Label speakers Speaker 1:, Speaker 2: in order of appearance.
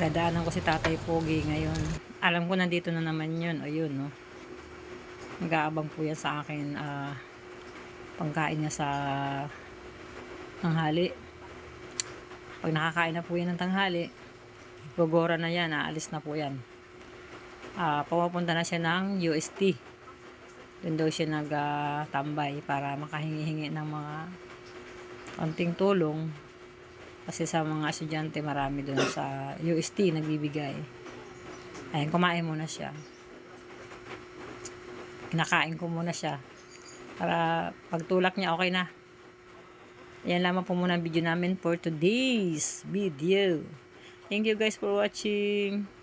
Speaker 1: Dadaanan ko si Tatay Pogi ngayon. Alam ko nandito na naman yun. Ayun, no. Nag-aabang po yan sa akin. ah pangkain niya sa tanghali. Pag nakakain na po yan ng tanghali, gogora na yan. Aalis na po yan. Ah, pumapunta na siya ng UST. Doon daw siya nagtambay para makahingi-hingi ng mga konting tulong kasi sa mga estudyante marami doon sa UST nagbibigay. Ayun, kumain muna siya. Kinakain ko muna siya. Para pagtulak niya, okay na. Yan lamang po muna ang video namin for today's video. Thank you guys for watching.